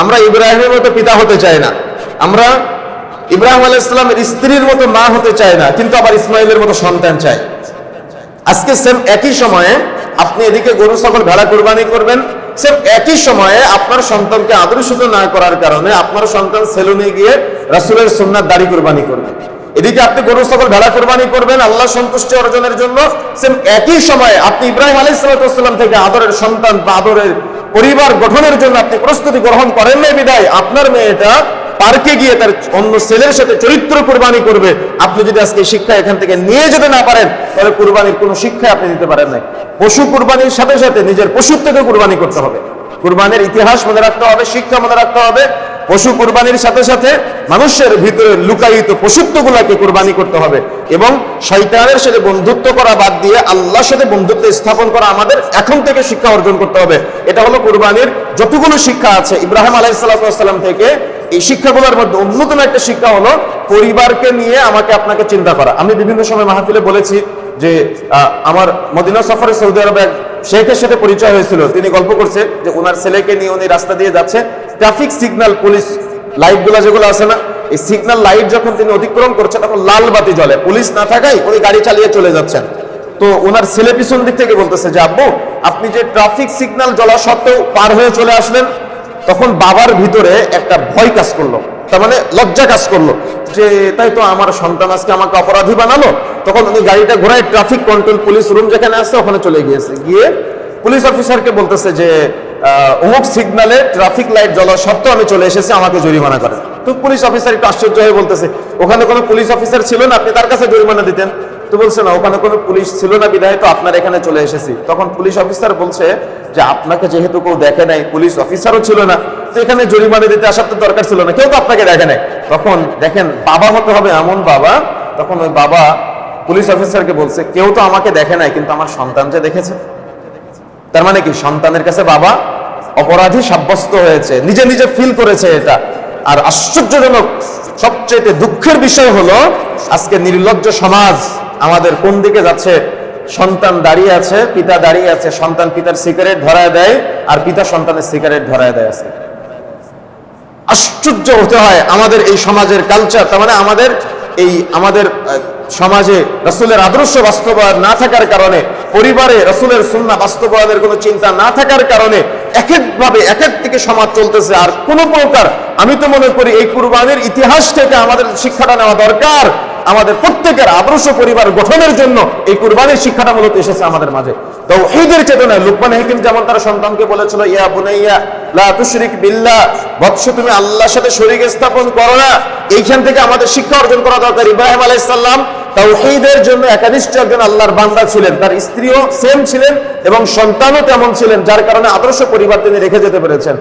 আমরা ইব্রাহিমের মতো পিতা হতে চাই না। আমরা ইব্রাহিম আলাইসালামের স্ত্রীর মতো মা হতে চাই না, কিন্তু আবার ইসমাইলের মতো সন্তান চাই। আজকে সেম একই সময়ে আপনি এদিকে গরু, ছাগল ভেড়া কোরবানি করবেন সেম একই সময়ে আপনার সন্তানকে আদর্শিত না করার কারণে আপনার সন্তান সেলুনে গিয়ে রাসুলের সুন্নার দাড়ি কোরবানি করবেন এদিকে আপনি গরু, ছাগল ভেড়া কোরবানি করবেন আল্লাহ সন্তুষ্টি অর্জনের জন্য সেম একই সময়ে আপনি ইব্রাহিম আলাইসালাম থেকে আদরের সন্তান বা আদরের পরিবার গঠনের জন্য আপনি প্রস্তুতি গ্রহণ করেন নাই বিদায়, আপনার মেয়েটা পার্কে গিয়ে তার অন্য ছেলের সাথে চরিত্র কোরবানি করবে। আপনি যদি আজকে শিক্ষা এখান থেকে নিয়ে যেতে না পারেন, তাহলে কুরবানির কোনো শিক্ষা আপনি দিতে পারেন নাই। পশু কুরবানির সাথে সাথে নিজের পশুর থেকে কুরবানি করতে হবে। কুরবানির ইতিহাস মনে রাখতে হবে, শিক্ষা মনে রাখতে হবে। পশু কুরবানির সাথে সাথে মানুষের ভিতরে লুকায়িত পশুত্ব গুলাকে কুরবানি করতে হবে এবং শয়তানের সাথে বন্ধুত্ব করা বাদ দিয়ে আল্লাহর সাথে বন্ধুত্ব স্থাপন করা আমাদের এখন থেকে শিক্ষা অর্জন করতে হবে। এটা হলো কুরবানির যতগুলো শিক্ষা আছে। ইব্রাহিম আলাইসাল্লাম থেকে এই শিক্ষাগুলোর মধ্যে অন্যতম একটা শিক্ষা হলো পরিবারকে নিয়ে আমাকে আপনাকে চিন্তা করা। আমি বিভিন্ন সময় মাহফিলে বলেছি যে আমার মদিনা সফরে সৌদি আরবে শেখের সাথে পরিচয় হয়েছিল। তিনি গল্প করছে যে ওনার ছেলেকে নিয়ে উনি রাস্তা দিয়ে যাচ্ছে। ট্রাফিক সিগন্যাল পুলিশ লাইটগুলো যেগুলো আছে না, এই সিগন্যাল লাইট যখন তিনি অতিক্রম করছে, তখন লাল বাতি জ্বলে। পুলিশ না থাকায় উনি গাড়ি চালিয়ে চলে যাচ্ছেন। তো ওনার ছেলে পিছন দিক থেকে বলতেছে যে, আব্বু, আপনি যে ট্রাফিক সিগন্যাল জ্বলা সত্ত্বেও পার হয়ে চলে আসলেন। তখন বাবার ভিতরে একটা ভয় কাজ করল। তার মানে লজ্জা কাজ করল। যে তাই তো আমার সন্তান আজকে আমাকে অপরাধী বানালো। তখন উনি গাড়িটা ঘোরায় ট্রাফিক কন্ট্রোল পুলিশ রুম যেখানে আছে, ওখানে চলে গিয়েছে। গিয়ে পুলিশ অফিসারকে বলতেছে যে অমুক সিগনালে ট্রাফিক লাইট জ্বলা সত্ত্বেও আমি চলে এসেছি, আমাকে জরিমানা করেন তো পুলিশ অফিসার একটু আশ্চর্য হয়ে বলতেছে, ওখানে কোনো পুলিশ অফিসার ছিল না? আপনি তার কাছে জরিমানা দিতেন? তো বলছে, না, ওখানে কোনো পুলিশ ছিল না, বিধায় তো আপনার এখানে চলে এসেছি। তখন পুলিশ অফিসার বলছে যে, আপনাকে যেহেতু কেউ দেখে নাই পুলিশ অফিসারও ছিল না। এখানে জরিমানা দিতে আসার তো দরকার ছিল না, কেউ তো আপনাকে দেখে নাই। তখন দেখেন, বাবা হতে হবে এমন বাবা, তখন ওই বাবা পুলিশ অফিসারকে বলছে, কেউ তো আমাকে দেখে নাই, কিন্তু আমার সন্তান যে দেখেছে। তার মানে কি? সন্তানের কাছে বাবা অপরাধী সাব্যস্ত হয়েছে, নিজে নিজে ফিল করেছে এটা। আর আশ্চর্যজনক সবচেয়ে দুঃখের বিষয় হলো, আজকে নির্লজ্জ সমাজ আমাদের কোন দিকে যাচ্ছে? সন্তান দাঁড়িয়ে আছে, পিতা দাঁড়িয়ে আছে, সন্তান পিতার সিগারেট ধরায় দেয়, আর পিতা সন্তানের সিগারেট ধরায় দেয় আছে আশ্চর্য হতে হয় আমাদের এই সমাজের কালচার তার মানে আমাদের এই আমাদের সমাজে রসুলের আদর্শ বাস্তবায়ন না থাকার কারণে, পরিবারে রসুলের সুন্না বাস্তবায়নের কোনো চিন্তা না থাকার কারণে এক একভাবে এক এক থেকে সমাজ চলতেছে। আর কোনো প্রকার, আমি তো মনে করি এই কুরবানের ইতিহাস থেকে আমাদের শিক্ষাটা নেওয়া দরকার। আমাদের প্রত্যেকের আদর্শ পরিবার গঠনের জন্য এই কুরবানের শিক্ষাটা মূলত এসেছে আমাদের মাঝে। তো ঈদের চেতনায় লুকমান হাকিম যেমন তার সন্তানকে বলেছিল, ইয়া বুনাইয়া, লা তুশরিক বিল্লাহ, বৎস তুমি আল্লাহর সাথে স্থাপন করো না। এইখান থেকে আমাদের শিক্ষা অর্জন করা দরকার। ইব্রাহিম আলাইহিস সালাম জন্য একানিষ্ঠ একজন আল্লাহর বান্দা ছিলেন। তার স্ত্রীও সেম ছিলেন এবং সন্তানও তেমন ছিলেন, যার কারণে আদর্শ পরিবার তিনি রেখে যেতে পেরেছেন।